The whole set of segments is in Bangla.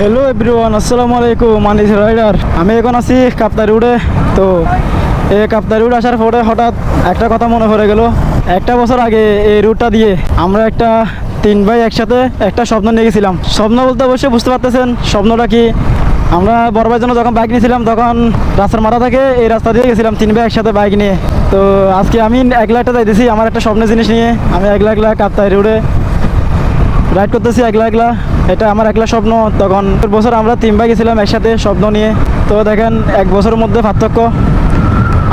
হ্যালো এভরিওয়ান আসসালামু আলাইকুম মানিস রাইডার আমি এখন আছি কাপ্তারি উড়ে তো এই কাপ্তারি উড়ে আসার পরে হঠাৎ একটা কথা মনে পড়ে গেল। একটা বছর আগে এই রুটটা দিয়ে আমরা একটা তিন ভাই একসাথে একটা স্বপ্ন নিয়ে গেছিলাম। স্বপ্ন বলতে অবশ্যই বুঝতে পারতেছেন, স্বপ্নটা কি? আমরা বড় ভাইয়ের জন্য যখন বাইক নিয়েছিলাম, তখন রাস্তার মাথা থেকে এই রাস্তা দিয়ে গেছিলাম, তিন ভাই একসাথে বাইক নিয়ে। তো আজকে আমি একলা একটা যাইতেছি আমার একটা স্বপ্নের জিনিস নিয়ে। আমি একলা একলা কাপ্তারি উড়ে রাইড করতেছি, একলা একলা। এটা আমার একলা স্বপ্ন। তখন বছর আমরা তিন ভাই গেছিলাম একসাথে স্বপ্ন নিয়ে। তো দেখেন, এক বছরের মধ্যে পার্থক্য।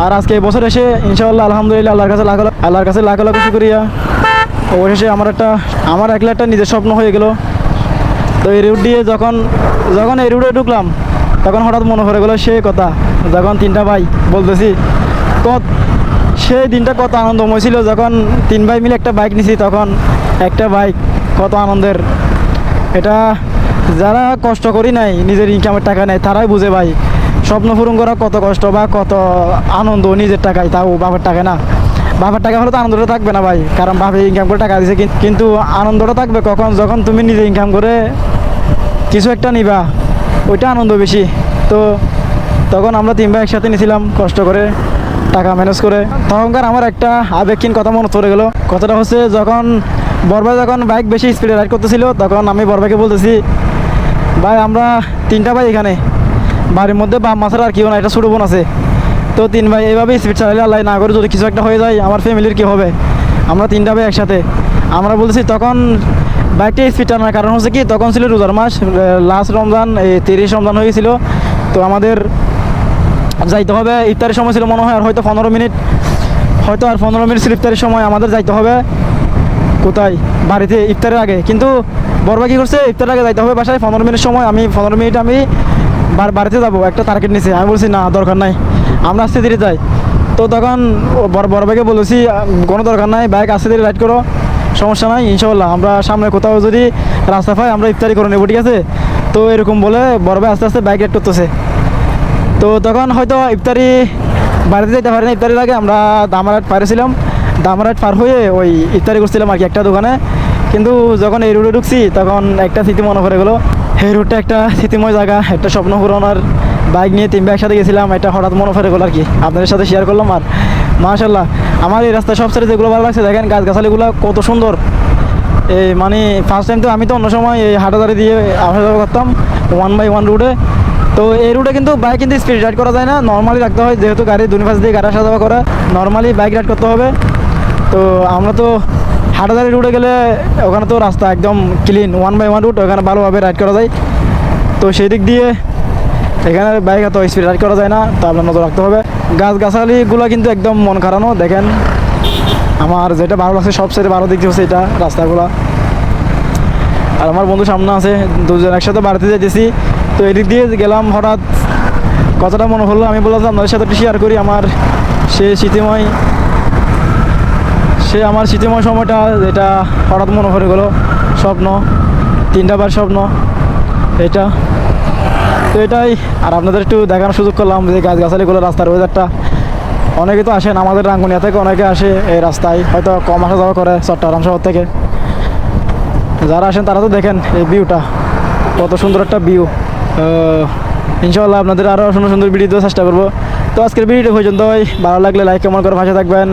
আর আজকে এই বছর এসে ইনশাআল্লাহ, আলহামদুলিল্লাহ, আল্লাহর কাছে লাখ আল্লাহর কাছে লাখ লাখ শুক্রিয়া। অবশেষে আমার একটা আমার একলা একটা নিজের স্বপ্ন হয়ে গেল। তো এই রুট দিয়ে যখন যখন এই রুটে ঢুকলাম, তখন হঠাৎ মনে পড়ে গেলো সে কথা। যখন তিনটা ভাই বলতেছি, কত সেই দিনটা কত আনন্দময় ছিল। যখন তিন ভাই মিলে একটা বাইক নিছি, তখন একটা বাইক কত আনন্দের। এটা যারা কষ্ট করি নাই, নিজের ইনকামের টাকা নেয় তারাই বুঝে ভাই। স্বপ্ন পূরণ করা কত কষ্ট বা কত আনন্দ নিজের টাকায়, তাও বাবার টাকা না। বাবার টাকা হলে তো আনন্দটা থাকবে না ভাই, কারণ বাবা ইনকাম করে টাকা দিছে, কিন- কিন্তু আনন্দটা থাকবে কখন? যখন তুমি নিজে ইনকাম করে কিছু একটা নিবা, ওইটা আনন্দ বেশি। তো তখন আমরা তিন ভাই একসাথে নিয়েছিলাম কষ্ট করে, টাকা ম্যানেজ করে। তখনকার আমার একটা আবেগহীন কথা মনে পড়ে গেলো। কথাটা হচ্ছে, যখন বরভাই যখন বাইক বেশি স্পিডে রাইড করতেছিল, তখন আমি বরভাইকে বলতেছি, ভাই, আমরা তিনটা ভাই এখানে। বাড়ির মধ্যে বাম মাছের আর কেউ না একটা ছোটো বোন আছে। তো তিন ভাই এইভাবে স্পিড চালাইলে আল্লাহ না করে যদি কিছু একটা হয়ে যায়, আমার ফ্যামিলির কী হবে? আমরা তিনটা ভাই একসাথে। আমরা বলতেছি, তখন বাইকটা স্পিড টানার কারণ হচ্ছে কি, তখন ছিল রোজার মাস লাস্ট রমজান এই তিরিশ রমজান হয়েছিল। তো আমাদের যাইতে হবে, ইফতারের সময় ছিল মনে হয়, আর হয়তো পনেরো মিনিট। হয়তো আর পনেরো মিনিট ছিল ইফতারের সময় আমাদের যাইতে হবে। কোথায়? বাড়িতে ইফতারের আগে। কিন্তু বড়বা কী করছে? ইফতারের আগে যাইতে হবে বাসায়। পনেরো মিনিট সময় আমি পনেরো মিনিট আমি বাড়িতে যাব। একটা টার্গেট নিছে। আমি বলছি, না, দরকার নাই। আমরা আস্তে ধীরে যাই। তো তখন বড় ভাইকে বলেছি, কোনো দরকার নাই। বাইক আস্তে ধীরে রাইড করো। সমস্যা নাই ইনশাল্লাহ আমরা সামনে কোথাও যদি রাস্তা পাই আমরা ইফতারি করে নেব, ঠিক আছে? তো এরকম বলে বড় ভাই আস্তে আস্তে বাইক রাইড করতেছে। তো তখন হয়তো ইফতারি বাড়িতে যেতে পারি না। ইফতারির আগে আমরা দামারাট পারেছিলাম দামারাট পার হয়ে ওই ইফতারি করছিলাম আর কি একটা দোকানে। কিন্তু যখন এই রুটে ঢুকছি, তখন একটা স্মৃতি মনে পড়ে গেলো। এই রুটটা একটা স্মৃতিময় জায়গা, একটা স্বপ্ন পূরণের বাইক নিয়ে তিন একসাথে গেছিলাম, এটা হঠাৎ মনে পড়ে গেলো আর কি। আপনাদের সাথে শেয়ার করলাম আর মাশাল্লাহ আমার এই রাস্তায় সবচেয়ে যেগুলো ভালো লাগছে, দেখেন গাছগাছালিগুলো কত সুন্দর। এই মানে ফার্স্ট টাইম তো আমি তো অন্য সময় এই হাটাদারি দিয়ে আসা যাওয়া করতাম ওয়ান বাই ওয়ান রুটে তো এই রুটে কিন্তু বাইক কিন্তু স্পিড রাইড করা যায় না নর্মালি রাখতে হয়, যেহেতু গাড়ি দুই পাশ দিয়ে গাড়ি আসা যাওয়া করে নর্মালি বাইক রাইড করতে হবে। তো আমরা তো হাটাদারি রুটে গেলে ওখানে তো রাস্তা একদম clean one by one route ওখানে ভালোভাবে রাইড করা যায়। তো সেই দিক দিয়ে এখানে বাইক এত স্পিড রাইড করা যায় না, তা আপনার নজর রাখতে হবে। গাছ গাছালিগুলো কিন্তু একদম মন খারানো, দেখেন। আমার যেটা ভালো লাগছে সবচেয়ে ভালো দিক হচ্ছে এটা, রাস্তাগুলো। আর আমার বন্ধু সামনে আছে, দুজন একসাথে বাড়িতে যেতেছি তো এদিক দিয়ে গেলাম হঠাৎ। কথাটা মনে হলো আমি বললাম আপনাদের সাথে একটু শেয়ার করি আমার সে স্মৃতিময় সে আমার স্মৃতিময় সময়টা এটা হঠাৎ মনে পড়ে গেলো, স্বপ্ন, তিনটা বার স্বপ্ন, এটা। তো এটাই, আর আপনাদের একটু দেখানোর সুযোগ করলাম যে গাছগাছালিগুলো রাস্তার ওয়েদারটা অনেকে তো আসেন আমাদের রাঙ্গুনিয়া থেকে, অনেকে আসে এই রাস্তায়, হয়তো কম আসা যাওয়া করে চট্টগ্রাম শহর থেকে। যারা আসেন তারা তো দেখেন এই ভিউটা কত সুন্দর একটা ভিউ ইনশাল্লাহ আপনাদের আরও সুন্দর সুন্দর ভিডিও চেষ্টা করব। তো আজকের ভিডিওটা পর্যন্তই। ভালো লাগলে লাইক কমেন্ট করে ভাষা থাকবেন।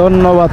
ধন্যবাদ।